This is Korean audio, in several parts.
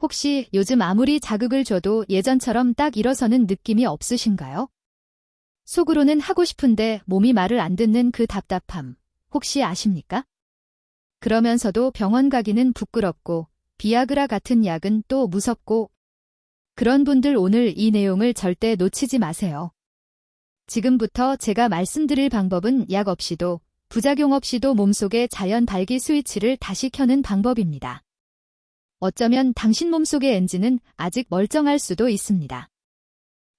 혹시 요즘 아무리 자극을 줘도 예전처럼 딱 일어서는 느낌이 없으신가요? 속으로는 하고 싶은데 몸이 말을 안 듣는 그 답답함, 혹시 아십니까? 그러면서도 병원 가기는 부끄럽고, 비아그라 같은 약은 또 무섭고, 그런 분들 오늘 이 내용을 절대 놓치지 마세요. 지금부터 제가 말씀드릴 방법은 약 없이도, 부작용 없이도 몸속의 자연 발기 스위치를 다시 켜는 방법입니다. 어쩌면 당신 몸속의 엔진은 아직 멀쩡할 수도 있습니다.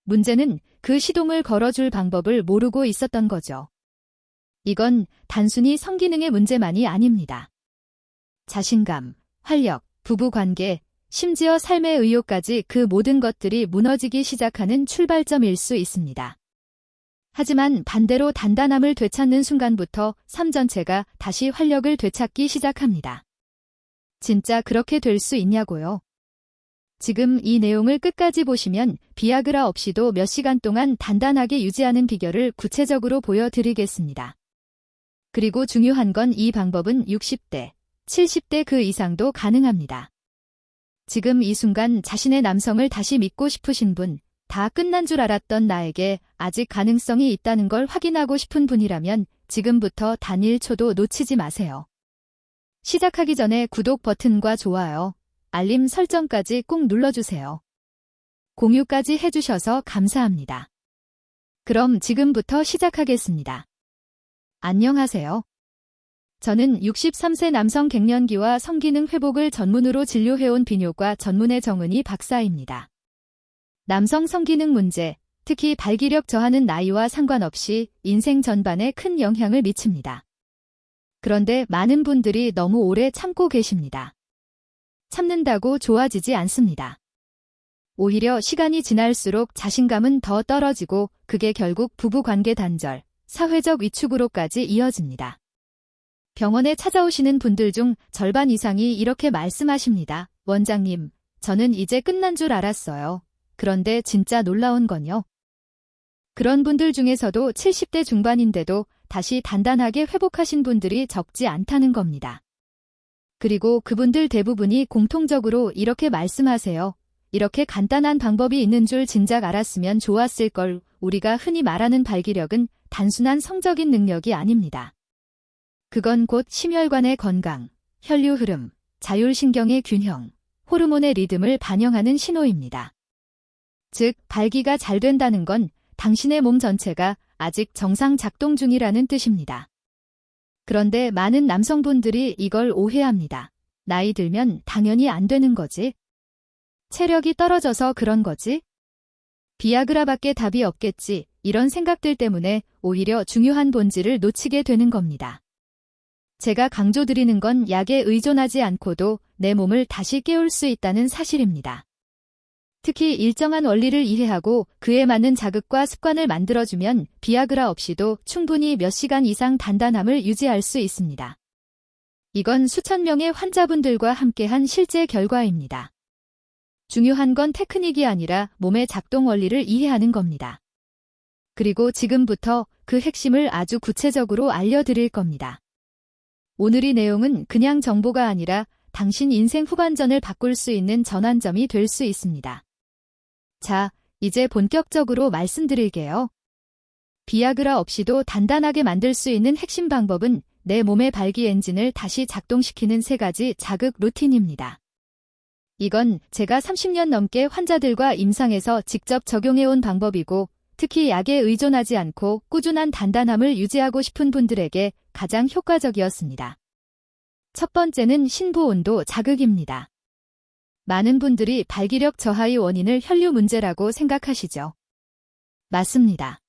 문제는 그 시동을 걸어줄 방법을 모르고 있었던 거죠. 이건 단순히 성기능의 문제만이 아닙니다. 자신감, 활력, 부부관계, 심지어 삶의 의욕까지 그 모든 것들이 무너지기 시작하는 출발점일 수 있습니다. 하지만 반대로 단단함을 되찾는 순간부터 삶 전체가 다시 활력을 되찾기 시작합니다. 진짜 그렇게 될 수 있냐고요? 지금 이 내용을 끝까지 보시면 비아그라 없이도 몇 시간 동안 단단하게 유지하는 비결을 구체적으로 보여드리겠습니다. 그리고 중요한 건 이 방법은 60대, 70대 그 이상도 가능합니다. 지금 이 순간 자신의 남성을 다시 믿고 싶으신 분, 다 끝난 줄 알았던 나에게 아직 가능성이 있다는 걸 확인하고 싶은 분이라면 지금부터 단 1초도 놓치지 마세요. 시작하기 전에 구독 버튼과 좋아요, 알림 설정까지 꼭 눌러주세요. 공유까지 해주셔서 감사합니다. 그럼 지금부터 시작하겠습니다. 안녕하세요. 저는 63세 남성 갱년기와 성기능 회복을 전문으로 진료해온 비뇨과 전문의 정은희 박사입니다. 남성 성기능 문제, 특히 발기력 저하는 나이와 상관없이 인생 전반에 큰 영향을 미칩니다. 그런데 많은 분들이 너무 오래 참고 계십니다. 참는다고 좋아지지 않습니다. 오히려 시간이 지날수록 자신감은 더 떨어지고 그게 결국 부부관계 단절, 사회적 위축으로까지 이어집니다. 병원에 찾아오시는 분들 중 절반 이상이 이렇게 말씀하십니다. 원장님, 저는 이제 끝난 줄 알았어요. 그런데 진짜 놀라운 건요. 그런 분들 중에서도 70대 중반인데도 다시 단단하게 회복하신 분들이 적지 않다는 겁니다. 그리고 그분들 대부분이 공통적으로 이렇게 말씀하세요. 이렇게 간단한 방법이 있는 줄 진작 알았으면 좋았을 걸 우리가 흔히 말하는 발기력은 단순한 성적인 능력이 아닙니다. 그건 곧 심혈관의 건강, 혈류 흐름, 자율신경의 균형, 호르몬의 리듬을 반영하는 신호입니다. 즉, 발기가 잘 된다는 건 당신의 몸 전체가 아직 정상 작동 중이라는 뜻입니다. 그런데 많은 남성분들이 이걸 오해합니다. 나이 들면 당연히 안 되는 거지. 체력이 떨어져서 그런 거지. 비아그라밖에 답이 없겠지. 이런 생각들 때문에 오히려 중요한 본질을 놓치게 되는 겁니다. 제가 강조드리는 건 약에 의존하지 않고도 내 몸을 다시 깨울 수 있다는 사실입니다. 특히 일정한 원리를 이해하고 그에 맞는 자극과 습관을 만들어주면 비아그라 없이도 충분히 몇 시간 이상 단단함을 유지할 수 있습니다. 이건 수천 명의 환자분들과 함께한 실제 결과입니다. 중요한 건 테크닉이 아니라 몸의 작동 원리를 이해하는 겁니다. 그리고 지금부터 그 핵심을 아주 구체적으로 알려드릴 겁니다. 오늘 이 내용은 그냥 정보가 아니라 당신 인생 후반전을 바꿀 수 있는 전환점이 될 수 있습니다. 자, 이제 본격적으로 말씀드릴게요. 비아그라 없이도 단단하게 만들 수 있는 핵심 방법은 내 몸의 발기 엔진을 다시 작동시키는 세 가지 자극 루틴입니다. 이건 제가 30년 넘게 환자들과 임상에서 직접 적용해온 방법이고 특히 약에 의존하지 않고 꾸준한 단단함을 유지하고 싶은 분들에게 가장 효과적이었습니다. 첫 번째는 신부 온도 자극입니다. 많은 분들이 발기력 저하의 원인을 혈류 문제라고 생각하시죠. 맞습니다.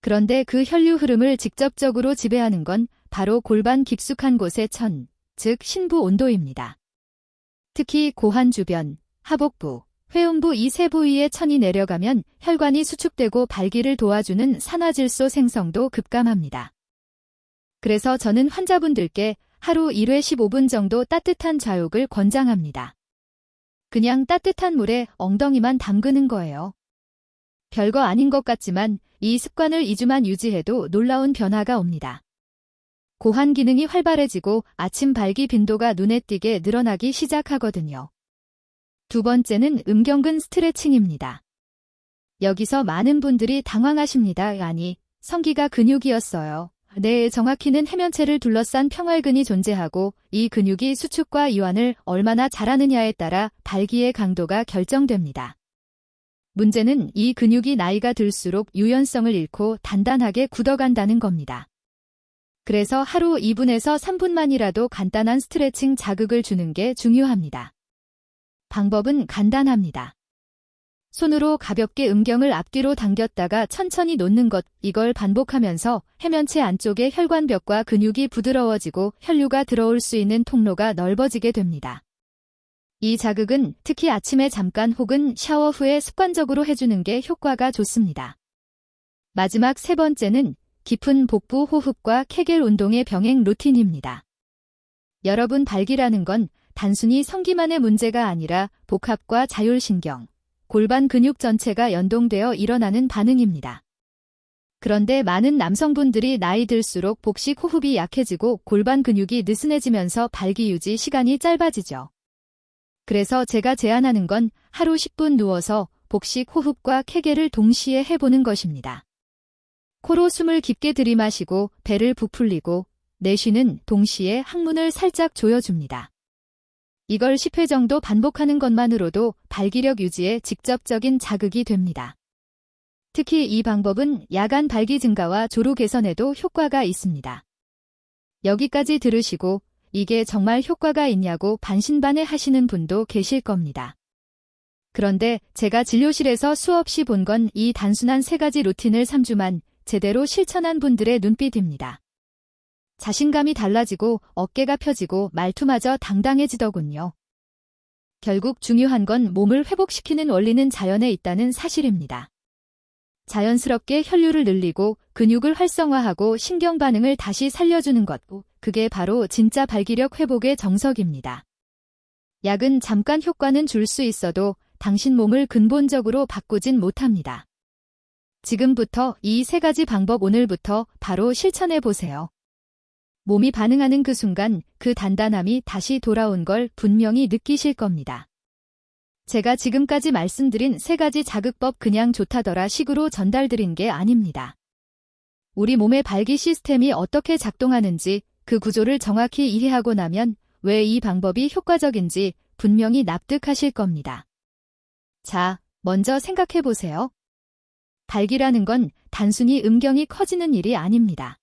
그런데 그 혈류 흐름을 직접적으로 지배하는 건 바로 골반 깊숙한 곳의 천, 즉 신부 온도입니다. 특히 고환 주변, 하복부, 회음부 이 세 부위의 천이 내려가면 혈관이 수축되고 발기를 도와주는 산화질소 생성도 급감합니다. 그래서 저는 환자분들께 하루 1회 15분 정도 따뜻한 좌욕을 권장합니다. 그냥 따뜻한 물에 엉덩이만 담그는 거예요. 별거 아닌 것 같지만 이 습관을 2주만 유지해도 놀라운 변화가 옵니다. 고환 기능이 활발해지고 아침 발기 빈도가 눈에 띄게 늘어나기 시작하거든요. 두 번째는 음경근 스트레칭입니다. 여기서 많은 분들이 당황하십니다. 아니, 성기가 근육이었어요. 네, 정확히는 해면체를 둘러싼 평활근이 존재하고 이 근육이 수축과 이완을 얼마나 잘하느냐에 따라 발기의 강도가 결정됩니다. 문제는 이 근육이 나이가 들수록 유연성을 잃고 단단하게 굳어간다는 겁니다. 그래서 하루 2분에서 3분만이라도 간단한 스트레칭 자극을 주는 게 중요합니다. 방법은 간단합니다. 손으로 가볍게 음경을 앞뒤로 당겼다가 천천히 놓는 것, 이걸 반복하면서 해면체 안쪽의 혈관벽과 근육이 부드러워지고 혈류가 들어올 수 있는 통로가 넓어지게 됩니다. 이 자극은 특히 아침에 잠깐 혹은 샤워 후에 습관적으로 해주는 게 효과가 좋습니다. 마지막 세 번째는 깊은 복부 호흡과 케겔 운동의 병행 루틴입니다. 여러분 발기라는 건 단순히 성기만의 문제가 아니라 복합과 자율신경, 골반 근육 전체가 연동되어 일어나는 반응입니다. 그런데 많은 남성분들이 나이 들수록 복식 호흡이 약해지고 골반 근육이 느슨해지면서 발기 유지 시간이 짧아지죠. 그래서 제가 제안하는 건 하루 10분 누워서 복식 호흡과 케겔을 동시에 해보는 것입니다. 코로 숨을 깊게 들이마시고 배를 부풀리고 내쉬는 동시에 항문을 살짝 조여줍니다. 이걸 10회 정도 반복하는 것만으로도 발기력 유지에 직접적인 자극이 됩니다. 특히 이 방법은 야간 발기 증가와 조루 개선에도 효과가 있습니다. 여기까지 들으시고 이게 정말 효과가 있냐고 반신반의 하시는 분도 계실 겁니다. 그런데 제가 진료실에서 수없이 본 건 이 단순한 세 가지 루틴을 3주만 제대로 실천한 분들의 눈빛입니다. 자신감이 달라지고 어깨가 펴지고 말투마저 당당해지더군요. 결국 중요한 건 몸을 회복시키는 원리는 자연에 있다는 사실입니다. 자연스럽게 혈류를 늘리고 근육을 활성화하고 신경 반응을 다시 살려주는 것, 그게 바로 진짜 발기력 회복의 정석입니다. 약은 잠깐 효과는 줄 수 있어도 당신 몸을 근본적으로 바꾸진 못합니다. 지금부터 이 세 가지 방법 오늘부터 바로 실천해 보세요. 몸이 반응하는 그 순간 그 단단함이 다시 돌아온 걸 분명히 느끼실 겁니다. 제가 지금까지 말씀드린 세 가지 자극법 그냥 좋다더라 식으로 전달드린 게 아닙니다. 우리 몸의 발기 시스템이 어떻게 작동하는지 그 구조를 정확히 이해하고 나면 왜 이 방법이 효과적인지 분명히 납득하실 겁니다. 자, 먼저 생각해 보세요. 발기라는 건 단순히 음경이 커지는 일이 아닙니다.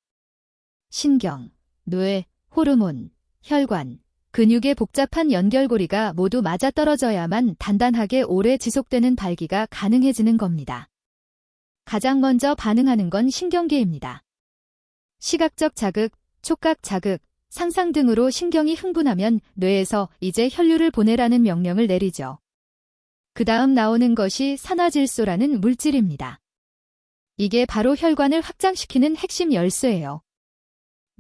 신경, 뇌, 호르몬, 혈관, 근육의 복잡한 연결고리가 모두 맞아떨어져야만 단단하게 오래 지속되는 발기가 가능해지는 겁니다. 가장 먼저 반응하는 건 신경계입니다. 시각적 자극, 촉각 자극, 상상 등으로 신경이 흥분하면 뇌에서 이제 혈류를 보내라는 명령을 내리죠. 그 다음 나오는 것이 산화질소라는 물질입니다. 이게 바로 혈관을 확장시키는 핵심 열쇠예요.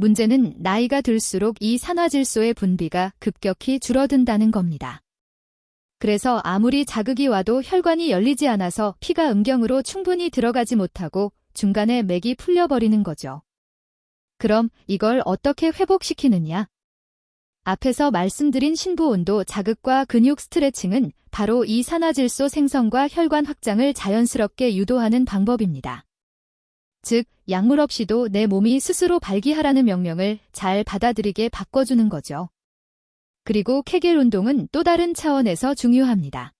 문제는 나이가 들수록 이 산화질소의 분비가 급격히 줄어든다는 겁니다. 그래서 아무리 자극이 와도 혈관이 열리지 않아서 피가 음경으로 충분히 들어가지 못하고 중간에 맥이 풀려버리는 거죠. 그럼 이걸 어떻게 회복시키느냐? 앞에서 말씀드린 신부온도 자극과 근육 스트레칭은 바로 이 산화질소 생성과 혈관 확장을 자연스럽게 유도하는 방법입니다. 즉, 약물 없이도 내 몸이 스스로 발기하라는 명령을 잘 받아들이게 바꿔주는 거죠. 그리고 케겔 운동은 또 다른 차원에서 중요합니다.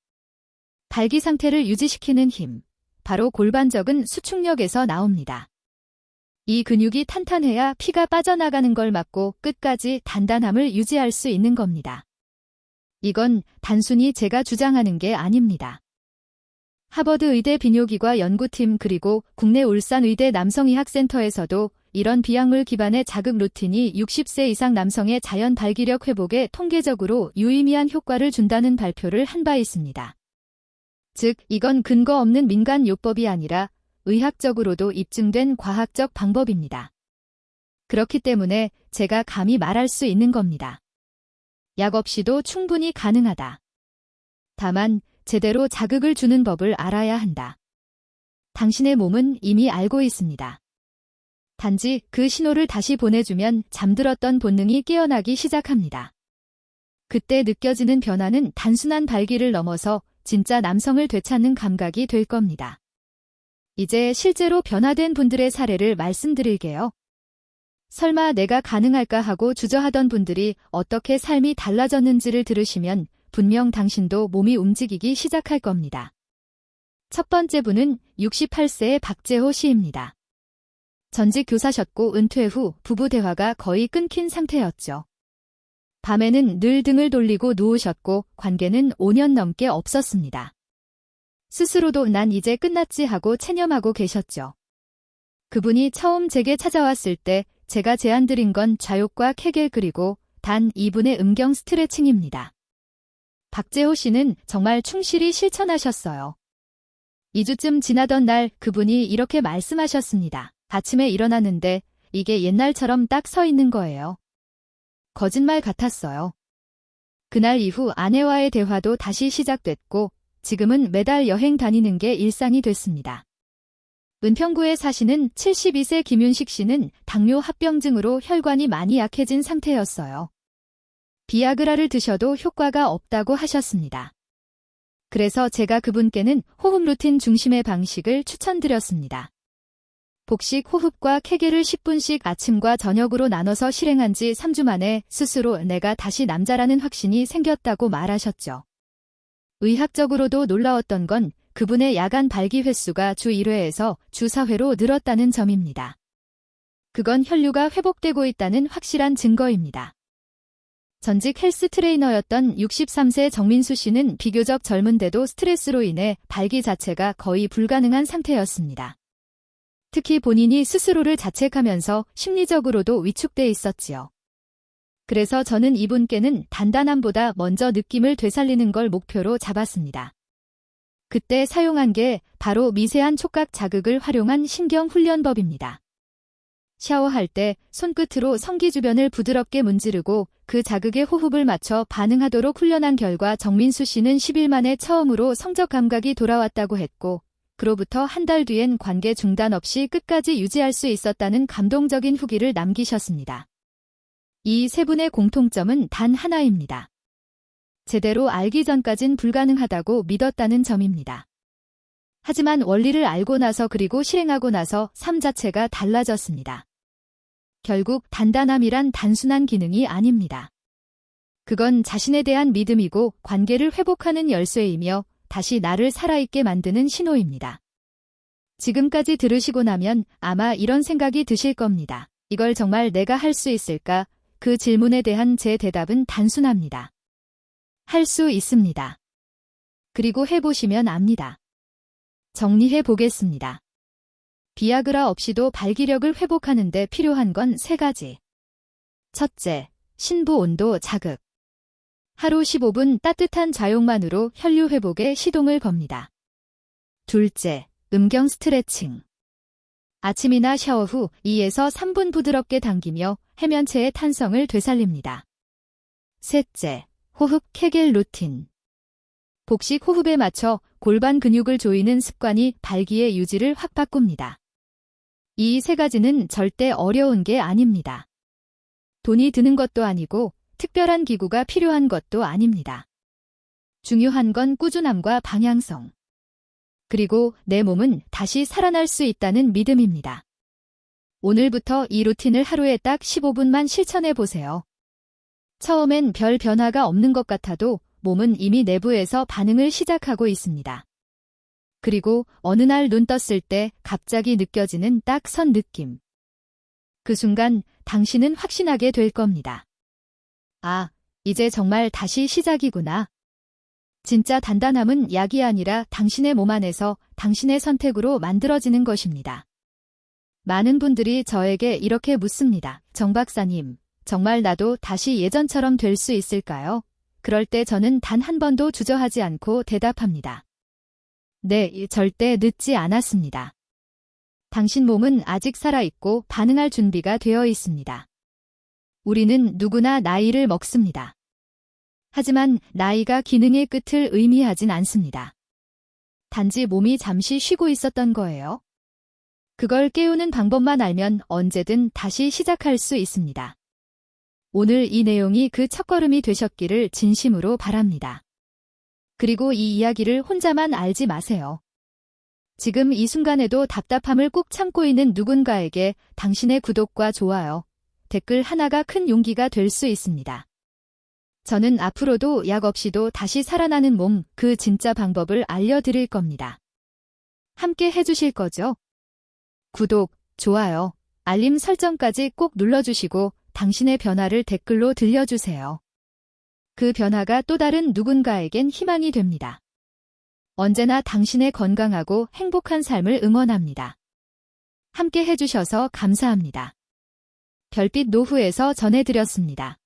발기 상태를 유지시키는 힘, 바로 골반적은 수축력에서 나옵니다. 이 근육이 탄탄해야 피가 빠져나가는 걸 막고 끝까지 단단함을 유지할 수 있는 겁니다. 이건 단순히 제가 주장하는 게 아닙니다. 하버드 의대 비뇨기과 연구팀 그리고 국내 울산의대 남성의학센터에서도 이런 비약물 기반의 자극 루틴이 60세 이상 남성의 자연 발기력 회복에 통계적으로 유의미한 효과를 준다는 발표를 한 바 있습니다. 즉, 이건 근거 없는 민간 요법이 아니라 의학적으로도 입증된 과학적 방법입니다. 그렇기 때문에 제가 감히 말할 수 있는 겁니다. 약 없이도 충분히 가능하다. 다만 제대로 자극을 주는 법을 알아야 한다. 당신의 몸은 이미 알고 있습니다. 단지 그 신호를 다시 보내주면 잠들었던 본능이 깨어나기 시작합니다. 그때 느껴지는 변화는 단순한 발기를 넘어서 진짜 남성을 되찾는 감각이 될 겁니다. 이제 실제로 변화된 분들의 사례를 말씀드릴게요. 설마 내가 가능할까 하고 주저하던 분들이 어떻게 삶이 달라졌는지를 들으시면 분명 당신도 몸이 움직이기 시작할 겁니다. 첫 번째 분은 68세의 박재호 씨입니다. 전직 교사셨고 은퇴 후 부부 대화가 거의 끊긴 상태였죠. 밤에는 늘 등을 돌리고 누우셨고 관계는 5년 넘게 없었습니다. 스스로도 난 이제 끝났지 하고 체념하고 계셨죠. 그분이 처음 제게 찾아왔을 때 제가 제안드린 건 좌욕과 케겔 그리고 단 2분의 음경 스트레칭입니다. 박재호 씨는 정말 충실히 실천하셨어요. 2주쯤 지나던 날 그분이 이렇게 말씀하셨습니다. 아침에 일어났는데 이게 옛날처럼 딱 서 있는 거예요. 거짓말 같았어요. 그날 이후 아내와의 대화도 다시 시작됐고 지금은 매달 여행 다니는 게 일상이 됐습니다. 은평구에 사시는 72세 김윤식 씨는 당뇨 합병증으로 혈관이 많이 약해진 상태였어요. 비아그라를 드셔도 효과가 없다고 하셨습니다. 그래서 제가 그분께는 호흡 루틴 중심의 방식을 추천드렸습니다. 복식 호흡과 케겔을 10분씩 아침과 저녁으로 나눠서 실행한 지 3주 만에 스스로 내가 다시 남자라는 확신이 생겼다고 말하셨죠. 의학적으로도 놀라웠던 건 그분의 야간 발기 횟수가 주 1회에서 주 4회로 늘었다는 점입니다. 그건 혈류가 회복되고 있다는 확실한 증거입니다. 전직 헬스 트레이너였던 63세 정민수 씨는 비교적 젊은데도 스트레스로 인해 발기 자체가 거의 불가능한 상태였습니다. 특히 본인이 스스로를 자책하면서 심리적으로도 위축돼 있었지요. 그래서 저는 이분께는 단단함보다 먼저 느낌을 되살리는 걸 목표로 잡았습니다. 그때 사용한 게 바로 미세한 촉각 자극을 활용한 신경훈련법입니다. 샤워할 때 손끝으로 성기 주변을 부드럽게 문지르고 그 자극에 호흡을 맞춰 반응하도록 훈련한 결과 정민수 씨는 10일 만에 처음으로 성적 감각이 돌아왔다고 했고 그로부터 한 달 뒤엔 관계 중단 없이 끝까지 유지할 수 있었다는 감동적인 후기를 남기셨습니다. 이 세 분의 공통점은 단 하나입니다. 제대로 알기 전까진 불가능하다고 믿었다는 점입니다. 하지만 원리를 알고 나서 그리고 실행하고 나서 삶 자체가 달라졌습니다. 결국 단단함이란 단순한 기능이 아닙니다. 그건 자신에 대한 믿음이고 관계를 회복하는 열쇠이며 다시 나를 살아있게 만드는 신호입니다. 지금까지 들으시고 나면 아마 이런 생각이 드실 겁니다. 이걸 정말 내가 할 수 있을까? 그 질문에 대한 제 대답은 단순합니다. 할 수 있습니다. 그리고 해보시면 압니다. 정리해 보겠습니다. 비아그라 없이도 발기력을 회복하는 데 필요한 건 세 가지. 첫째, 신부 온도 자극. 하루 15분 따뜻한 좌욕만으로 혈류 회복에 시동을 겁니다. 둘째, 음경 스트레칭. 아침이나 샤워 후 2에서 3분 부드럽게 당기며 해면체의 탄성을 되살립니다. 셋째, 호흡 케겔 루틴. 복식 호흡에 맞춰 골반 근육을 조이는 습관이 발기의 유지를 확 바꿉니다. 이 세 가지는 절대 어려운 게 아닙니다. 돈이 드는 것도 아니고 특별한 기구가 필요한 것도 아닙니다. 중요한 건 꾸준함과 방향성. 그리고 내 몸은 다시 살아날 수 있다는 믿음입니다. 오늘부터 이 루틴을 하루에 딱 15분만 실천해 보세요. 처음엔 별 변화가 없는 것 같아도 몸은 이미 내부에서 반응을 시작하고 있습니다. 그리고 어느 날 눈 떴을 때 갑자기 느껴지는 딱 선 느낌. 그 순간 당신은 확신하게 될 겁니다. 아, 이제 정말 다시 시작이구나. 진짜 단단함은 약이 아니라 당신의 몸 안에서 당신의 선택으로 만들어지는 것입니다. 많은 분들이 저에게 이렇게 묻습니다. 정 박사님, 정말 나도 다시 예전처럼 될 수 있을까요? 그럴 때 저는 단 한 번도 주저하지 않고 대답합니다. 네, 절대 늦지 않았습니다. 당신 몸은 아직 살아있고 반응할 준비가 되어 있습니다. 우리는 누구나 나이를 먹습니다. 하지만 나이가 기능의 끝을 의미하진 않습니다. 단지 몸이 잠시 쉬고 있었던 거예요. 그걸 깨우는 방법만 알면 언제든 다시 시작할 수 있습니다. 오늘 이 내용이 그 첫걸음이 되셨기를 진심으로 바랍니다. 그리고 이 이야기를 혼자만 알지 마세요. 지금 이 순간에도 답답함을 꾹 참고 있는 누군가에게 당신의 구독과 좋아요, 댓글 하나가 큰 용기가 될 수 있습니다. 저는 앞으로도 약 없이도 다시 살아나는 몸, 그 진짜 방법을 알려드릴 겁니다. 함께 해주실 거죠? 구독, 좋아요, 알림 설정까지 꼭 눌러주시고 당신의 변화를 댓글로 들려주세요. 그 변화가 또 다른 누군가에겐 희망이 됩니다. 언제나 당신의 건강하고 행복한 삶을 응원합니다. 함께 해주셔서 감사합니다. 별빛 노후에서 전해드렸습니다.